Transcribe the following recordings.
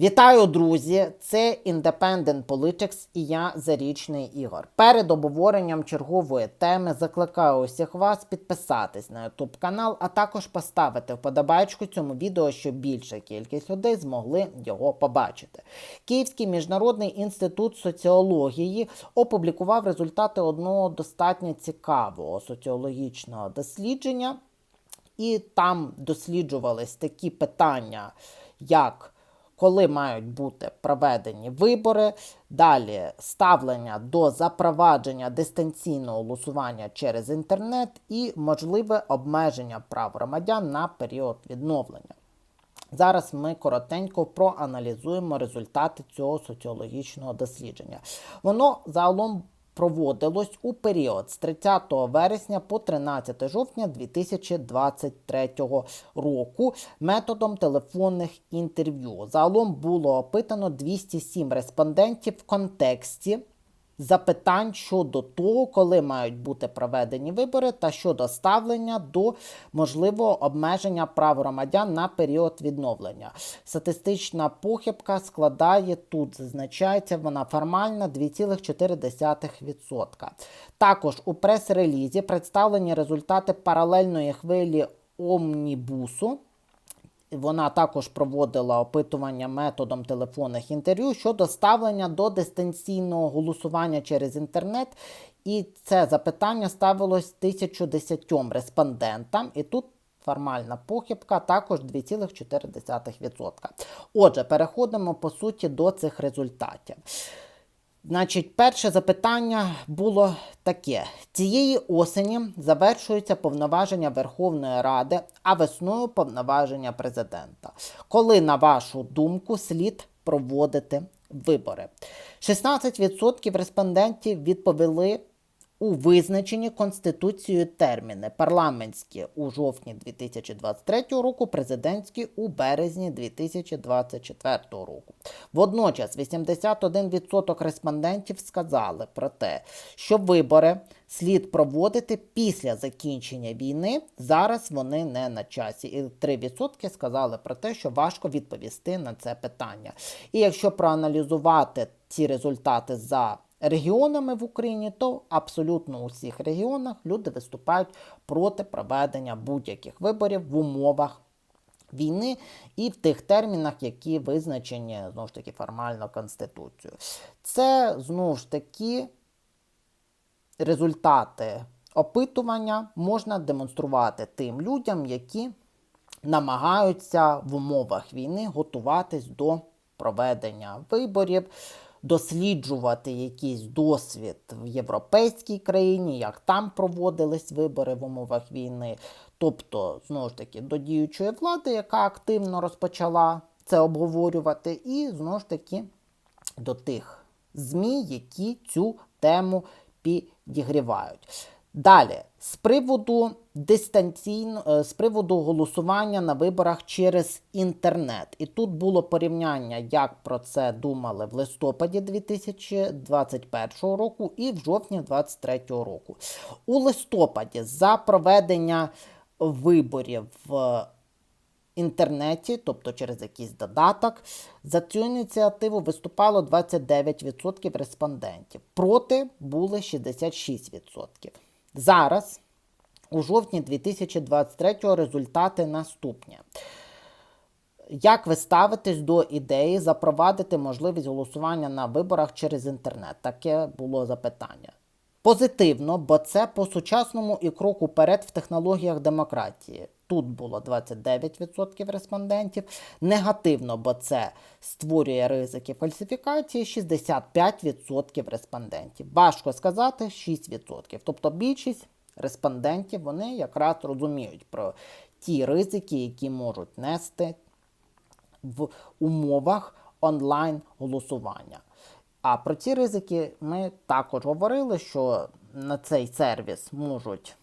Вітаю, друзі! Це Independent Politics і я Зарічний Ігор. Перед обговоренням чергової теми закликаю усіх вас підписатись на YouTube канал, а також поставити вподобайку цьому відео, щоб більша кількість людей змогли його побачити. Київський міжнародний інститут соціології опублікував результати одного достатньо цікавого соціологічного дослідження, і там досліджувались такі питання, як коли мають бути проведені вибори, далі ставлення до запровадження дистанційного голосування через інтернет і можливе обмеження прав громадян на період відновлення. Зараз ми коротенько проаналізуємо результати цього соціологічного дослідження. Воно загалом проводилось у період з 30 вересня по 13 жовтня 2023 року методом телефонних інтерв'ю. Загалом було опитано 207 респондентів в контексті запитань щодо того, коли мають бути проведені вибори, та щодо ставлення до можливого обмеження прав громадян на період відновлення. Статистична похибка складає тут, зазначається вона формальна 2,4%. Також у прес-релізі представлені результати паралельної хвилі омнібусу. Вона також проводила опитування методом телефонних інтерв'ю щодо ставлення до дистанційного голосування через інтернет. І це запитання ставилось 1010 респондентам. І тут формальна похибка також 2,4%. Отже, переходимо по суті до цих результатів. Значить, перше запитання було таке: цієї осені завершується повноваження Верховної Ради, а весною повноваження президента. Коли, на вашу думку, слід проводити вибори? 16% респондентів відповіли у визначені Конституцією терміни парламентські у жовтні 2023 року, президентські у березні 2024 року. Водночас 81% респондентів сказали про те, що вибори слід проводити після закінчення війни. Зараз вони не на часі. І 3% сказали про те, що важко відповісти на це питання. І якщо проаналізувати ці результати за регіонами в Україні, то абсолютно у всіх регіонах люди виступають проти проведення будь-яких виборів в умовах. Війни і в тих термінах, які визначені знову ж таки формально Конституцією. Це знову ж таки результати опитування можна демонструвати тим людям, які намагаються в умовах війни готуватись до проведення виборів досліджувати якийсь досвід в європейській країні, як там проводились вибори в умовах війни. Тобто, знову ж таки, до діючої влади, яка активно розпочала це обговорювати, і знову ж таки до тих ЗМІ, які цю тему підігрівають. Далі, з приводу дистанційно, е, з приводу голосування на виборах через інтернет. І тут було порівняння, як про це думали в листопаді 2021 року і в жовтні 2023 року. У листопаді за проведення виборів в інтернеті, тобто через якийсь додаток, за цю ініціативу виступало 29% респондентів. Проти були 66%. Зараз, у жовтні 2023 результати наступні. Як ви ставитесь до ідеї запровадити можливість голосування на виборах через інтернет? Таке було запитання. Позитивно, бо це по сучасному і кроку вперед в технологіях демократії. Тут було 29% респондентів. Негативно, бо це створює ризики фальсифікації 65% респондентів. Важко сказати 6%. Тобто більшість респондентів вони якраз розуміють про ті ризики, які можуть нести в умовах онлайн голосування. А про ці ризики ми також говорили, що на цей сервіс можуть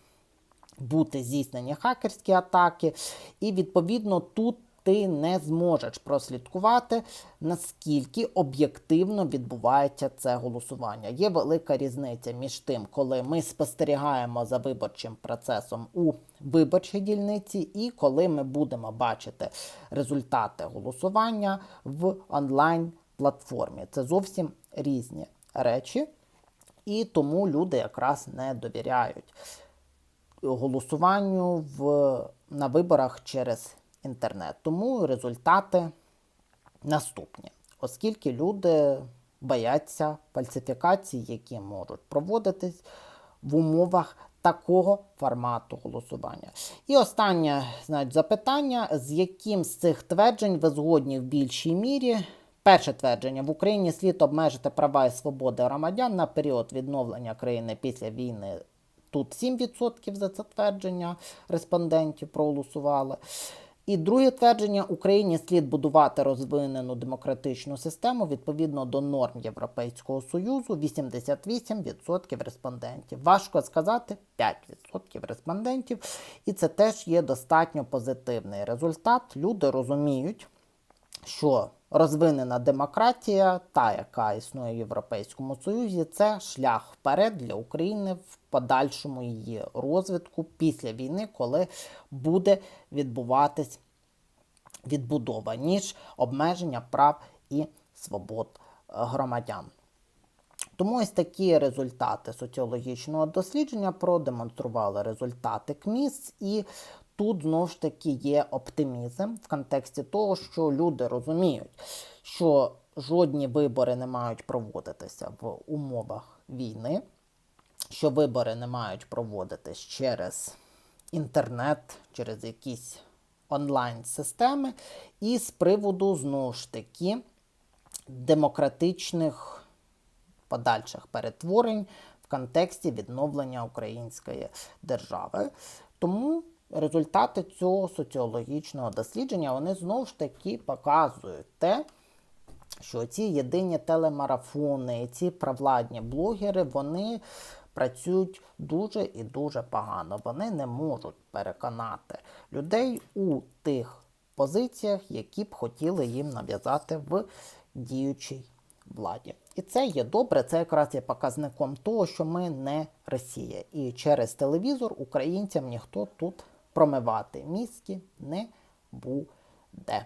бути здійснені хакерські атаки, і відповідно тут ти не зможеш прослідкувати, наскільки об'єктивно відбувається це голосування. Є велика різниця між тим, коли ми спостерігаємо за виборчим процесом у виборчій дільниці, і коли ми будемо бачити результати голосування в онлайн платформі. Це зовсім різні речі, і тому люди якраз не довіряють голосуванню в, на виборах через інтернет. Тому результати наступні, оскільки люди бояться фальсифікацій, які можуть проводитись в умовах такого формату голосування. І останнє знають, запитання: з яким з цих тверджень ви згодні в більшій мірі? Перше твердження в Україні слід обмежити права і свободи громадян на період відновлення країни після війни. Тут 7% за це твердження респондентів проголосували. І друге твердження Україні слід будувати розвинену демократичну систему відповідно до норм Європейського Союзу. 88% респондентів. Важко сказати 5% респондентів. І це теж є достатньо позитивний результат. Люди розуміють, що розвинена демократія, та яка існує в Європейському Союзі, це шлях вперед для України в подальшому її розвитку після війни, коли буде відбуватись відбудова, ніж обмеження прав і свобод е, громадян. Тому ось такі результати соціологічного дослідження продемонстрували результати КМІС, і тут знову ж таки є оптимізм в контексті того, що люди розуміють, що жодні вибори не мають проводитися в умовах війни, що вибори не мають проводитись через інтернет, через якісь онлайн-системи, і з приводу знову ж таки демократичних подальших перетворень в контексті відновлення української держави. Тому результати цього соціологічного дослідження вони знову ж таки показують те, що ці єдині телемарафони, ці провладні блогери, вони працюють дуже і дуже погано. Вони не можуть переконати людей у тих позиціях, які б хотіли їм нав'язати в діючій владі. І це є добре, це якраз є показником того, що ми не Росія. І через телевізор українцям ніхто тут промивати мізки не буде.